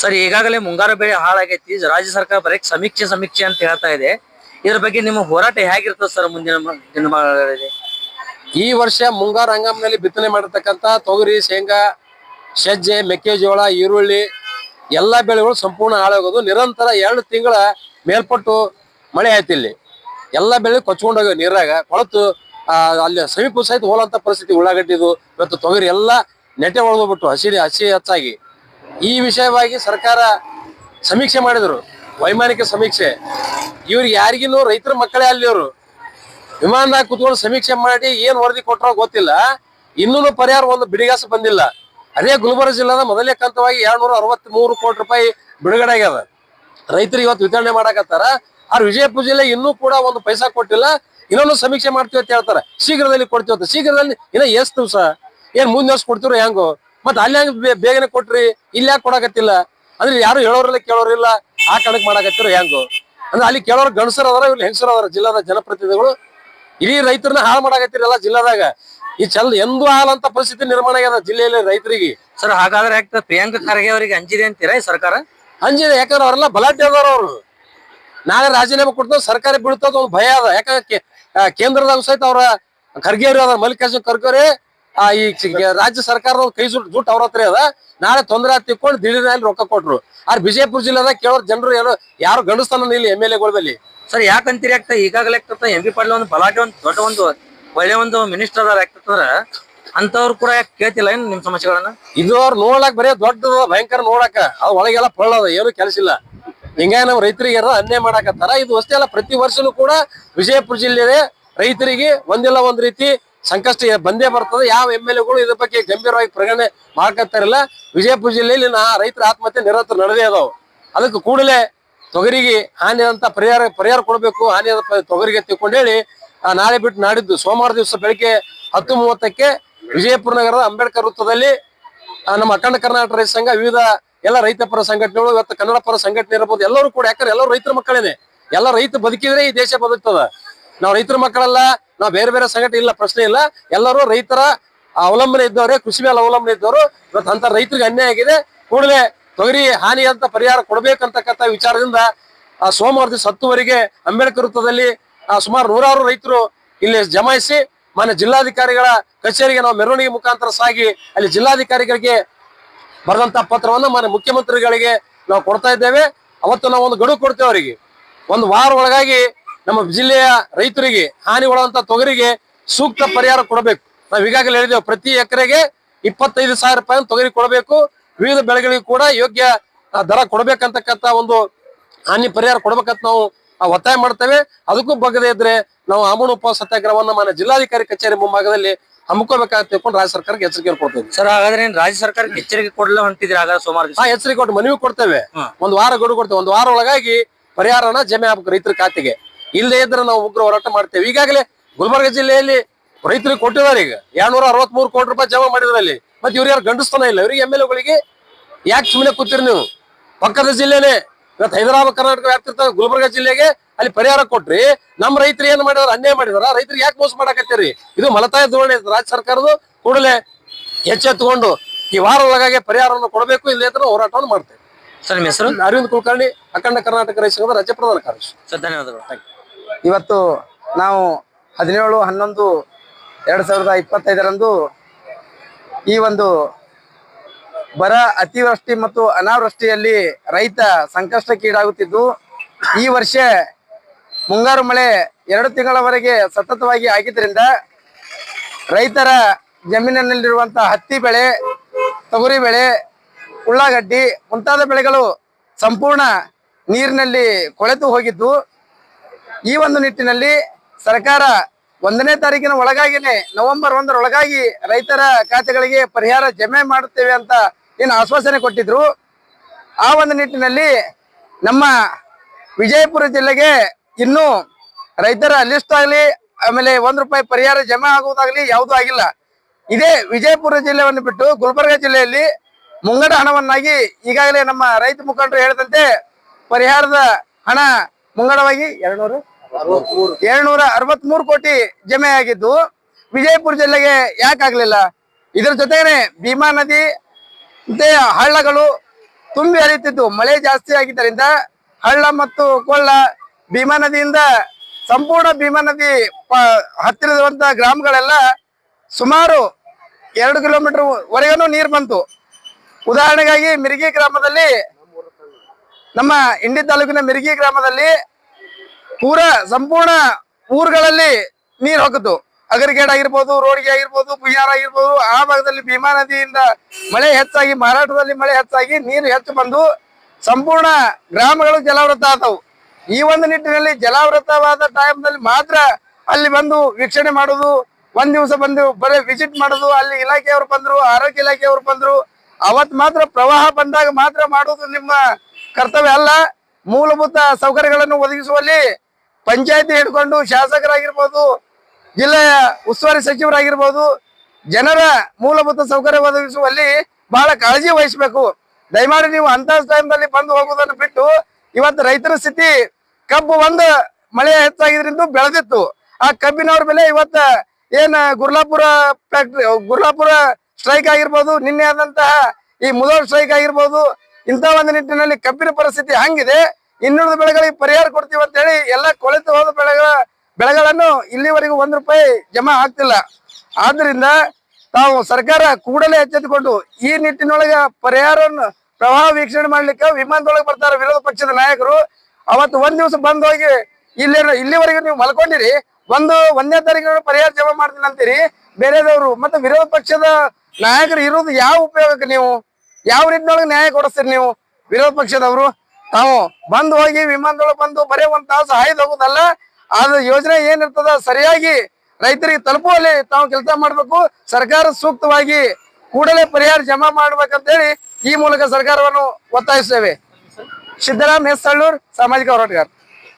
Sir, ಈಗಾಗಲೇ ಮುಂಗಾರು ಬೆಳೆ ಹಾಳಾಗೈತಿ. ರಾಜ್ಯ ಸರ್ಕಾರ ಬರೀ ಸಮೀಕ್ಷೆ ಸಮೀಕ್ಷೆ ಅಂತ ಹೇಳ್ತಾ ಇದೆ. ಇದ್ರ ಬಗ್ಗೆ ನಿಮ್ಮ ಹೋರಾಟ ಹೇಗಿರ್ತದೆ ಸರ್ ಮುಂದಿನ ದಿನ ದಿನಮಾನಗಳಲ್ಲಿ ಈ ವರ್ಷ ಮುಂಗಾರು ಹಂಗಾಮಿನಲ್ಲಿ ಬಿತ್ತನೆ ಮಾಡಿರ್ತಕ್ಕಂಥ ತೊಗರಿ, ಶೇಂಗಾ, ಸಜ್ಜೆ, ಮೆಕ್ಕೆಜೋಳ, ಈರುಳ್ಳಿ, ಎಲ್ಲ ಬೆಳೆಗಳು ಸಂಪೂರ್ಣ ಹಾಳಾಗೋದು. ನಿರಂತರ ಎರಡು ತಿಂಗಳ ಮೇಲ್ಪಟ್ಟು ಮಳೆ ಆಯ್ತು ಇಲ್ಲಿ. ಎಲ್ಲ ಬೆಳೆ ಕೊಚ್ಕೊಂಡೋಗ ನೀರಾಗ. ಕೊಳತು ಅಲ್ಲಿ ಸಮೀಪ ಸಹಿತ ಹೋಲಂತ ಪರಿಸ್ಥಿತಿ ಉಳ್ಳಾಗಡ್ಡಿದು, ಇವತ್ತು ತೊಗರಿ ಎಲ್ಲ ನೆಟ್ಟೆ ಒಳಗೋಗ್ಬಿಟ್ಟು ಹಸಿ ಹಸಿ ಹೆಚ್ಚಾಗಿ. ಈ ವಿಷಯವಾಗಿ ಸರ್ಕಾರ ಸಮೀಕ್ಷೆ ಮಾಡಿದ್ರು. ವೈಮಾನಿಕ ಸಮೀಕ್ಷೆ. ಇವ್ರಿಗೆ ಯಾರಿಗಿನ್ನೂ ರೈತರ ಮಕ್ಕಳೇ ಅಲ್ಲಿ ಅವರು. ವಿಮಾನದಾಗ ಕುತ್ಕೊಂಡು ಸಮೀಕ್ಷೆ ಮಾಡಿ ಏನ್ ವರದಿ ಕೊಟ್ಟರೋ ಗೊತ್ತಿಲ್ಲ. ಇನ್ನೂ ಪರಿಹಾರ ಒಂದು ಬಿಡಿಗಾಸ ಬಂದಿಲ್ಲ. ಅದೇ ಗುಲ್ಬರ್ಗ ಜಿಲ್ಲಾದ ಮೊದಲನೇ ಕಂತವಾಗಿ ಎರಡ್ನೂರ ಅರವತ್ತ್ ಮೂರು ಕೋಟಿ ರೂಪಾಯಿ ಬಿಡುಗಡೆ ಆಗ್ಯದ. ರೈತರಿಗೆ ಇವತ್ತು ವಿತರಣೆ ಮಾಡಾಕತ್ತಾರ. ಆದ್ರೆ ವಿಜಯಪುರ ಜಿಲ್ಲೆ ಇನ್ನೂ ಕೂಡ ಒಂದು ಪೈಸಾ ಕೊಟ್ಟಿಲ್ಲ. ಇನ್ನೊಂದು ಸಮೀಕ್ಷೆ ಮಾಡ್ತೀವಿ ಅಂತ ಹೇಳ್ತಾರೆ. ಶೀಘ್ರದಲ್ಲಿ ಕೊಡ್ತೀವಿ ಅಂತ. ಶೀಘ್ರದಲ್ಲಿ ಇನ್ನ ಎಷ್ಟು ದಿವಸ? ಏನ್ ಮುಂದೆ ವರ್ಷ ಕೊಡ್ತೀರೋ ಹೆಂಗೋ? ಮತ್ತೆ ಅಲ್ಲಿ ಹೆಂಗ್ ಬೇಗನೆ ಕೊಟ್ರಿ ಇಲ್ಲಿ ಯಾಕೆ ಕೊಡಕತ್ತಿಲ್ಲ. ಅಂದ್ರೆ ಯಾರು ಹೇಳೋರಿಲ್ಲ ಕೇಳೋರಿಲ್ಲ ಆ ಕಣಕ್ ಮಾಡಕತ್ತಿರೋ ಹೆಂಗೋ? ಅಂದ್ರೆ ಅಲ್ಲಿ ಕೇಳೋರು ಗಣಸರ್ ಅದಾರ ಇವ್ರು ಹೆಂಗಸರು ಅದಾರ ಜಿಲ್ಲಾದ ಜನಪ್ರತಿನಿಧಿಗಳು. ಇಡೀ ರೈತರನ್ನ ಹಾಳು ಮಾಡಾಕತ್ತಿರಲ್ಲ ಜಿಲ್ಲಾದಾಗ. ಈ ಚಲ್ ಎಂದೂ ಹಾಲಂತ ಪರಿಸ್ಥಿತಿ ನಿರ್ಮಾಣ ಆಗ್ಯದ ಜಿಲ್ಲೆಯಲ್ಲಿ ರೈತರಿಗೆ. ಸರ್ ಹಾಗಾದ್ರೆ ಯಾಕೆ ಪ್ರಿಯಾಂಕ ಖರ್ಗೆ ಅವರಿಗೆ ಅಂಜಿದೆ ಅಂತೀರಾ ಈ ಸರ್ಕಾರ? ಅಂಜಿದೆ ಯಾಕಂದ್ರೆ ಅವರೆಲ್ಲ ಬಲಾಢ್ಯ ಅದಾರ ಅವರು. ನಾಳೆ ರಾಜೀನಾಮೆ ಕೊಡ್ತ ಸರ್ಕಾರ ಬೀಳ್ತದ ಒಂದು ಭಯ ಅದ. ಯಾಕಂದ್ರೆ ಕೇಂದ್ರದಾಗ ಸಹಿತ ಅವರ ಖರ್ಗೆ ಅವ್ರ ಮಲ್ಲಿಕಾರ್ಜುನ್ ಖರ್ಗೆ ಈ ರಾಜ್ಯ ಸರ್ಕಾರದ ಕೈ ಸುಟ್ಟು ಜುಟ್ಟು ಅವ್ರ ಹತ್ರ ಅದ. ನಾಳೆ ತೊಂದರೆ ತಿಕ್ಕೊಂಡು ದಿಢೀರ್ನಲ್ಲಿ ರೊಕ್ಕ ಕೊಟ್ರು. ಆದ್ರೆ ಬಿಜೆಪುರ ಜಿಲ್ಲೆದಾಗ ಕೇಳೋರು ಜನರು ಏನೋ ಯಾರು ಗಂಡಸ್ತಾನ ಇಲ್ಲಿ ಎಂ ಎಲ್ ಎಗಳ ಬಲ್ಲಿ. ಸರ್ ಯಾಕಂತೀರಿ ಆಗ್ತಾ ಈಗಾಗಲೇ ಆಗ್ತಾ ಎಂ ಪಿ ಪಾಟೀಲ್ ಒಂದು ಬಲಾಟೆ ಒಂದು ದೊಡ್ಡ ಒಂದು ಒಳ್ಳೆ ಒಂದು ಮಿನಿಸ್ಟರ್ ಅದಾರ ಆಗ್ತದ್ರ ಅಂತವ್ರು ಕೂಡ ಯಾಕೆ ಕೇಳ್ತಿಲ್ಲ ಏನ್ ನಿಮ್ ಸಮಸ್ಯೆಗಳನ್ನ? ಇದು ಅವ್ರು ನೋಡಕ್ ಬರೀ ದೊಡ್ಡದ ಭಯಂಕರ ನೋಡಾಕ. ಅದು ಒಳಗೆಲ್ಲ ಪಳ್ಳದ ಏನು ಕೆಲಸ ಇಲ್ಲ. ಹಿಂಗಾಗಿ ನಾವು ರೈತರಿಗೆ ಅನ್ಯಾಯ ಮಾಡಾಕತ್ತಾರ. ಇದು ಅಷ್ಟೇ ಅಲ್ಲ ಪ್ರತಿ ವರ್ಷನೂ ಕೂಡ ವಿಜಯಪುರ ಜಿಲ್ಲೆ ರೈತರಿಗೆ ಒಂದಿಲ್ಲ ಒಂದ್ ರೀತಿ ಸಂಕಷ್ಟ ಬಂದೇ ಬರ್ತದೆ. ಯಾವ ಎಂ ಎಲ್ ಎಗಳು ಇದ್ರ ಬಗ್ಗೆ ಗಂಭೀರವಾಗಿ ಪರಿಗಣನೆ ಮಾಡ್ಕೊತಾರಿಲ್ಲ ವಿಜಯಪುರ ಜಿಲ್ಲೆಯಲ್ಲಿ ನಾ ರೈತರ ಆತ್ಮಹತ್ಯೆ ನಿರಂತರ ನಡೆದೇ ಅದಾವ ಅದಕ್ಕೆ ಕೂಡಲೇ ತೊಗರಿಗೆ ಹಾನಿಯಾದಂತ ಪರಿಹಾರ ಪರಿಹಾರ ಕೊಡಬೇಕು. ಹಾನಿಯಾದ ತೊಗರಿಗೆ ತಿಳ್ಕೊಂಡೇಳಿ ನಾಳೆ ಬಿಟ್ಟು ನಾಡಿದ್ದು ಸೋಮವಾರ ದಿವಸ ಬೆಳಿಗ್ಗೆ ಹತ್ತು ಮೂವತ್ತಕ್ಕೆ ವಿಜಯಪುರ ನಗರದ ಅಂಬೇಡ್ಕರ್ ವೃತ್ತದಲ್ಲಿ ನಮ್ಮ ಅಖಂಡ ಕರ್ನಾಟಕ ರೈತ ಸಂಘ, ವಿವಿಧ ಎಲ್ಲ ರೈತ ಪರ ಸಂಘಟನೆಗಳು, ಇವತ್ತು ಕನ್ನಡ ಪರ ಸಂಘಟನೆ ಇರಬಹುದು ಎಲ್ಲರೂ ಕೂಡ, ಯಾಕಂದ್ರೆ ಎಲ್ಲರೂ ರೈತರ ಮಕ್ಕಳೇನೆ. ಎಲ್ಲ ರೈತ ಬದುಕಿದ್ರೆ ಈ ದೇಶ ಬದುಕ್ತದ. ನಾವು ರೈತರ ಮಕ್ಕಳಲ್ಲ ನಾವು ಬೇರೆ ಬೇರೆ ಸಂಘಟನೆ ಇಲ್ಲ, ಪ್ರಶ್ನೆ ಇಲ್ಲ. ಎಲ್ಲರೂ ರೈತರ ಅವಲಂಬನೆ ಇದ್ದವರೇ, ಕೃಷಿ ಮೇಲೆ ಅವಲಂಬನೆ ಇದ್ದವರು. ಇವತ್ತು ಅಂತ ರೈತರಿಗೆ ಅನ್ಯಾಯ ಆಗಿದೆ. ಕೂಡಲೇ ತೊಗರಿ ಹಾನಿ ಅಂತ ಪರಿಹಾರ ಕೊಡಬೇಕಂತಕ್ಕಂಥ ವಿಚಾರದಿಂದ, ಆ ಸೋಮವಾರ ದಿವಸ ಹತ್ತುವರೆಗೆ ಅಂಬೇಡ್ಕರ್ ವೃತ್ತದಲ್ಲಿ ಸುಮಾರು ನೂರಾರು ರೈತರು ಇಲ್ಲಿ ಜಮಾಯಿಸಿ, ಮಾನ್ಯ ಜಿಲ್ಲಾಧಿಕಾರಿಗಳ ಕಚೇರಿಗೆ ನಾವು ಮೆರವಣಿಗೆ ಮುಖಾಂತರ ಸಾಗಿ, ಅಲ್ಲಿ ಜಿಲ್ಲಾಧಿಕಾರಿಗಳಿಗೆ ಬರೆದಂತ ಪತ್ರವನ್ನು ಮಾನ್ಯ ಮುಖ್ಯಮಂತ್ರಿಗಳಿಗೆ ನಾವು ಕೊಡ್ತಾ ಇದ್ದೇವೆ. ಅವತ್ತು ನಾವು ಒಂದು ಗಡುವು ಕೊಡ್ತೇವೆ ಅವರಿಗೆ. ಒಂದು ವಾರ ಒಳಗಾಗಿ ನಮ್ಮ ಜಿಲ್ಲೆಯ ರೈತರಿಗೆ ಹಾನಿ ಒಳಗಂತ ತೊಗರಿಗೆ ಸೂಕ್ತ ಪರಿಹಾರ ಕೊಡಬೇಕು. ನಾವು ಈಗಾಗಲೇ ಹೇಳಿದ್ದೇವೆ ಪ್ರತಿ ಎಕರೆಗೆ ಇಪ್ಪತ್ತೈದು ಸಾವಿರ ರೂಪಾಯಿ ತೊಗರಿ ಕೊಡಬೇಕು. ವಿವಿಧ ಬೆಳೆಗಳಿಗೆ ಕೂಡ ಯೋಗ್ಯ ದರ ಕೊಡಬೇಕಂತಕ್ಕಂತ ಒಂದು ಹಾನಿ ಪರಿಹಾರ ಕೊಡಬೇಕಂತ ನಾವು ಒತ್ತಾಯ ಮಾಡ್ತೇವೆ. ಅದಕ್ಕೂ ಬಗ್ಗದೇ ಇದ್ರೆ ನಾವು ಆಮೂಲ ಉಪ ಸತ್ಯಾಗ್ರಹವನ್ನು ಮನೆ ಜಿಲ್ಲಾಧಿಕಾರಿ ಕಚೇರಿ ಮುಂಭಾಗದಲ್ಲಿ ಹಮ್ಮಿಕೋಬೇಕಂತ ತಿಳ್ಕೊಂಡು ರಾಜ್ಯ ಸರ್ಕಾರಕ್ಕೆ ಎಚ್ಚರಿಕೆ ಕೊಡ್ತೇವೆ. ಸರ್ ಹಾಗಾದ್ರೆ ರಾಜ್ಯ ಸರ್ಕಾರಕ್ಕೆ ಎಚ್ಚರಿಕೆ ಕೊಡಲ್ಲ ಹೊಂಟಿದ್ರೆ ಹಾಗಾದ್ರೆ ಸೋಮವಾರ ದಿವಸ. ಆ ಎಚ್ಚರಿಕೆ ಕೊಟ್ಟು ಮನವಿ ಕೊಡ್ತೇವೆ. ಒಂದು ವಾರ ಗಡುವು ಕೊಡ್ತೇವೆ. ಒಂದು ವಾರ ಒಳಗಾಗಿ ಪರಿಹಾರನ ಜಮೆ ಆಗ್ಬೇಕು ರೈತರ ಖಾತೆಗೆ. ಇಲ್ಲದೆ ಇದ್ರೆ ನಾವು ಉಗ್ರ ಹೋರಾಟ ಮಾಡ್ತೇವೆ. ಈಗಾಗಲೇ ಗುಲ್ಬರ್ಗ ಜಿಲ್ಲೆಯಲ್ಲಿ ರೈತರಿಗೆ ಕೊಟ್ಟಿದ್ದಾರೆ ಈಗ. ಎರಡ್ನೂರ ಅರವತ್ತ್ ಮೂರು ಕೋಟಿ ರೂಪಾಯಿ ಜಮಾ ಮಾಡಿದ್ರಲ್ಲಿ. ಮತ್ತೆ ಇವ್ರು ಯಾರು ಗಂಡಸ್ತಾನ ಇಲ್ಲ. ಇವರಿಗೆ ಎಂ ಎಲ್ ಎಗಳಿಗೆ ಯಾಕೆ ಸುಮ್ಮನೆ ಕೂತಿರಿ ನೀವು? ಪಕ್ಕದ ಜಿಲ್ಲೆನೆ. ಇವತ್ತು ಹೈದರಾಬಾದ್ ಕರ್ನಾಟಕ ವ್ಯಾಪ್ತಿರ್ತ ಗುಲ್ಬರ್ಗ ಜಿಲ್ಲೆಗೆ ಅಲ್ಲಿ ಪರಿಹಾರ ಕೊಟ್ರಿ. ನಮ್ಮ ರೈತರು ಏನ್ ಮಾಡಿದಾರ? ಅನ್ಯಾಯ ಮಾಡಿದಾರ. ರೈತರಿಗೆ ಯಾಕೆ ಮೋಸ ಮಾಡಾಕತ್ತೀರಿ? ಇದು ಮಲತಾಯ ಧೋರಣೆ ರಾಜ್ಯ ಸರ್ಕಾರದ ಕೂಡಲೇ ಎಚ್ಚೆತ್ತುಕೊಂಡು ಈ ವಾರ ಒಳಗಾಗಿ ಪರಿಹಾರವನ್ನು ಕೊಡಬೇಕು. ಇಲ್ಲದೇ ಇದ್ರೆ ಹೋರಾಟವನ್ನು ಮಾಡ್ತೇವೆ. ಸರ್ ನಿಮ್ಮ ಹೆಸರು? ಅರವಿಂದ್ ಕುಲಕರ್ಣಿ ಅಖಂಡ ಕರ್ನಾಟಕ ರೈತ ಸಂಘದ ರಾಜ್ಯ ಪ್ರಧಾನ ಕಾರ್ಯದರ್ಶಿ. ಸರ್ ಧನ್ಯವಾದಗಳು. ಇವತ್ತು ನಾವು ಹದಿನೇಳು, ಹನ್ನೊಂದು, ಎರಡು ಸಾವಿರದ ಇಪ್ಪತ್ತೈದರಂದು ಈ ಒಂದು ಬರ, ಅತಿವೃಷ್ಟಿ ಮತ್ತು ಅನಾವೃಷ್ಟಿಯಲ್ಲಿ ರೈತ ಸಂಕಷ್ಟಕ್ಕೀಡಾಗುತ್ತಿದ್ದು ಈ ವರ್ಷ ಮುಂಗಾರು ಮಳೆ ಎರಡು ತಿಂಗಳವರೆಗೆ ಸತತವಾಗಿ ಆಗಿದ್ದರಿಂದ ರೈತರ ಜಮೀನಿನಲ್ಲಿರುವಂತಹ ಹತ್ತಿ ಬೆಳೆ, ತೊಗರಿ ಬೆಳೆ, ಉಳ್ಳಾಗಡ್ಡಿ ಮುಂತಾದ ಬೆಳೆಗಳು ಸಂಪೂರ್ಣ ನೀರಿನಲ್ಲಿ ಕೊಳೆತು ಹೋಗಿದ್ದು ಈ ಒಂದು ನಿಟ್ಟಿನಲ್ಲಿ ಸರ್ಕಾರ ಒಂದನೇ ತಾರೀಕಿನ ಒಳಗಾಗಿನೇ ನವೆಂಬರ್ ಒಂದರೊಳಗಾಗಿ ರೈತರ ಖಾತೆಗಳಿಗೆ ಪರಿಹಾರ ಜಮೆ ಮಾಡುತ್ತೇವೆ ಅಂತ ಏನು ಆಶ್ವಾಸನೆ ಕೊಟ್ಟಿದ್ರು. ಆ ಒಂದು ನಿಟ್ಟಿನಲ್ಲಿ ನಮ್ಮ ವಿಜಯಪುರ ಜಿಲ್ಲೆಗೆ ಇನ್ನೂ ರೈತರ ಲಿಸ್ಟ್ ಆಗಲಿ, ಆಮೇಲೆ ಒಂದು ರೂಪಾಯಿ ಪರಿಹಾರ ಜಮೆ ಆಗುವುದಾಗಲಿ ಯಾವುದೂ ಆಗಿಲ್ಲ. ಇದೇ ವಿಜಯಪುರ ಜಿಲ್ಲೆಯನ್ನು ಬಿಟ್ಟು ಗುಲ್ಬರ್ಗ ಜಿಲ್ಲೆಯಲ್ಲಿ ಮುಂಗಡ ಹಣವನ್ನಾಗಿ ಈಗಾಗಲೇ ನಮ್ಮ ರೈತ ಮುಖಂಡರು ಹೇಳಿದಂತೆ ಪರಿಹಾರದ ಹಣ ಮುಂಗಡವಾಗಿ ಎರಡ್ನೂರ ಅರವತ್ಮೂರು. ಕೋಟಿ ಜಮೆ ಆಗಿದ್ದು ವಿಜಯಪುರ ಜಿಲ್ಲೆಗೆ ಯಾಕೆ ಆಗ್ಲಿಲ್ಲ? ಇದರ ಜೊತೆಗೆ ಭೀಮಾ ನದಿ ಮತ್ತೆ ಹಳ್ಳಗಳು ತುಂಬಿ ಹರಿಯುತ್ತಿದ್ದು. ಮಳೆ ಜಾಸ್ತಿ ಆಗಿದ್ದರಿಂದ ಹಳ್ಳ ಮತ್ತು ಕೊಳ್ಳ ಭೀಮಾ ನದಿಯಿಂದ ಸಂಪೂರ್ಣ ಭೀಮಾ ನದಿ ಹತ್ತಿರದಿರುವಂತಹ ಗ್ರಾಮಗಳೆಲ್ಲ ಸುಮಾರು ಎರಡು ಕಿಲೋಮೀಟರ್ ವರೆಗೂ ನೀರು ಬಂತು. ಉದಾಹರಣೆಗಾಗಿ ಮಿರ್ಗಿ ಗ್ರಾಮದಲ್ಲಿ ನಮ್ಮ ಇಂಡಿ ತಾಲೂಕಿನ ಮಿರ್ಗಿ ಗ್ರಾಮದಲ್ಲಿ ಪೂರ ಸಂಪೂರ್ಣ ಊರುಗಳಲ್ಲಿ ನೀರು ಹೋಗಿತ್ತು ಅಗರಿಗೇಡ್ ಆಗಿರ್ಬೋದು, ರೋಡ್ಗೆ ಆಗಿರ್ಬೋದು, ಪುಯ್ಯಾರ ಆಗಿರ್ಬೋದು, ಆ ಭಾಗದಲ್ಲಿ ಭೀಮಾ ನದಿಯಿಂದ ಮಳೆ ಹೆಚ್ಚಾಗಿ, ಮಹಾರಾಷ್ಟ್ರದಲ್ಲಿ ಮಳೆ ಹೆಚ್ಚಾಗಿ ನೀರು ಹೆಚ್ಚು ಬಂದು ಸಂಪೂರ್ಣ ಗ್ರಾಮಗಳು ಜಲಾವೃತ ಆದವು. ಈ ಒಂದು ನಿಟ್ಟಿನಲ್ಲಿ ಜಲಾವೃತವಾದ ಟೈಮ್ನಲ್ಲಿ ಮಾತ್ರ ಅಲ್ಲಿ ಬಂದು ವೀಕ್ಷಣೆ ಮಾಡೋದು, ಒಂದ್ ದಿವಸ ಬಂದು ಬರೀ ವಿಸಿಟ್ ಮಾಡೋದು, ಅಲ್ಲಿ ಇಲಾಖೆಯವರು ಬಂದ್ರು, ಆರೋಗ್ಯ ಇಲಾಖೆಯವರು ಬಂದ್ರು. ಅವತ್ ಮಾತ್ರ ಪ್ರವಾಹ ಬಂದಾಗ ಮಾತ್ರ ಮಾಡೋದು ನಿಮ್ಮ ಕರ್ತವ್ಯ ಅಲ್ಲ. ಮೂಲಭೂತ ಸೌಕರ್ಯಗಳನ್ನು ಒದಗಿಸುವಲ್ಲಿ ಪಂಚಾಯತಿ ಹಿಡ್ಕೊಂಡು ಶಾಸಕರಾಗಿರ್ಬೋದು ಜಿಲ್ಲೆಯ ಉಸ್ತುವಾರಿ ಸಚಿವರಾಗಿರ್ಬೋದು, ಜನರ ಮೂಲಭೂತ ಸೌಕರ್ಯ ಒದಗಿಸುವಲ್ಲಿ ಬಹಳ ಕಾಳಜಿ ವಹಿಸಬೇಕು. ದಯಮಾಡಿ ನೀವು ಅಂತ ಟೈಮ್ನಲ್ಲಿ ಬಂದು ಹೋಗುವುದನ್ನು ಬಿಟ್ಟು ಇವತ್ತು ರೈತರ ಸ್ಥಿತಿ ಕಬ್ಬು ಒಂದು ಮಳೆ ಹೆಚ್ಚಾಗಿದ್ರಿಂದ ಬೆಳೆದಿತ್ತು. ಆ ಕಬ್ಬಿನವ್ರ ಮೇಲೆ ಇವತ್ತ ಏನ ಗುರ್ಲಾಪುರ ಫ್ಯಾಕ್ಟ್ರಿ, ಗುರ್ಲಾಪುರ ಸ್ಟ್ರೈಕ್ ಆಗಿರ್ಬೋದು, ನಿನ್ನೆ ಆದಂತಹ ಈ ಮುದೋಳ್ ಸ್ಟ್ರೈಕ್ ಆಗಿರ್ಬೋದು, ಇಂಥ ಒಂದು ನಿಟ್ಟಿನಲ್ಲಿ ಕಬ್ಬಿನ ಪರಿಸ್ಥಿತಿ ಹಂಗಿದೆ. ಇನ್ನುಳಿದ ಬೆಳೆಗಳಿಗೆ ಪರಿಹಾರ ಕೊಡ್ತೀವಿ ಅಂತ ಹೇಳಿ ಎಲ್ಲ ಕೊಳೆತು ಹೋದ ಬೆಳೆಗಳ ಬೆಳೆಗಳನ್ನು ಇಲ್ಲಿವರೆಗೂ ಒಂದು ರೂಪಾಯಿ ಜಮಾ ಆಗ್ತಿಲ್ಲ. ಆದ್ರಿಂದ ತಾವು ಸರ್ಕಾರ ಕೂಡಲೇ ಎಚ್ಚೆತ್ತುಕೊಂಡು ಈ ನಿಟ್ಟಿನೊಳಗೆ ಪರಿಹಾರವನ್ನು ಪ್ರವಾಹ ವೀಕ್ಷಣೆ ಮಾಡ್ಲಿಕ್ಕೆ ವಿಮಾನದೊಳಗೆ ಬರ್ತಾರೆ ವಿರೋಧ ಪಕ್ಷದ ನಾಯಕರು. ಅವತ್ತು ಒಂದ್ ದಿವಸ ಬಂದ್ ಹೋಗಿ ಇಲ್ಲಿ ಇಲ್ಲಿವರೆಗೂ ನೀವು ಮಲ್ಕೊಂಡಿರಿ. ಒಂದು, ಒಂದನೇ ತಾರೀಕು ಪರಿಹಾರ ಜಮಾ ಮಾಡ್ತೀನಿ ಅಂತೀರಿ. ಬೇರೆದವರು ಮತ್ತೆ ವಿರೋಧ ಪಕ್ಷದ ನಾಯಕರು ಇರೋದು ಯಾವ ಉಪಯೋಗಕ್ಕೆ ನೀವು? ಯಾವ ನಿಟ್ಟಿನೊಳಗೆ ನ್ಯಾಯ ಕೊಡಿಸ್ತೀರಿ ನೀವು? ವಿರೋಧ ಪಕ್ಷದವರು? ತಾವು ಬಂದು ಹೋಗಿ ವಿಮಾನದೊಳಗೆ ಬಂದು ಬರೀ ಒಂದ್ ತಾಸು ಹಾಯ್ದು ಹೋಗುದಲ್ಲ, ಅದು ಯೋಜನೆ ಏನಿರ್ತದ ಸರಿಯಾಗಿ ರೈತರಿಗೆ ತಲುಪುವಲ್ಲಿ ತಾವು ಕೆಲಸ ಮಾಡ್ಬೇಕು. ಸರ್ಕಾರ ಸೂಕ್ತವಾಗಿ ಕೂಡಲೇ ಪರಿಹಾರ ಜಮಾ ಮಾಡ್ಬೇಕಂತೇಳಿ ಈ ಮೂಲಕ ಸರ್ಕಾರವನ್ನು ಒತ್ತಾಯಿಸ್ತೇವೆ. ಸಿದ್ದರಾಮ್ ಎಸ್ ಸಳ್ಳೂರ್ ಸಾಮಾಜಿಕ ಹೋರಾಟಗಾರ.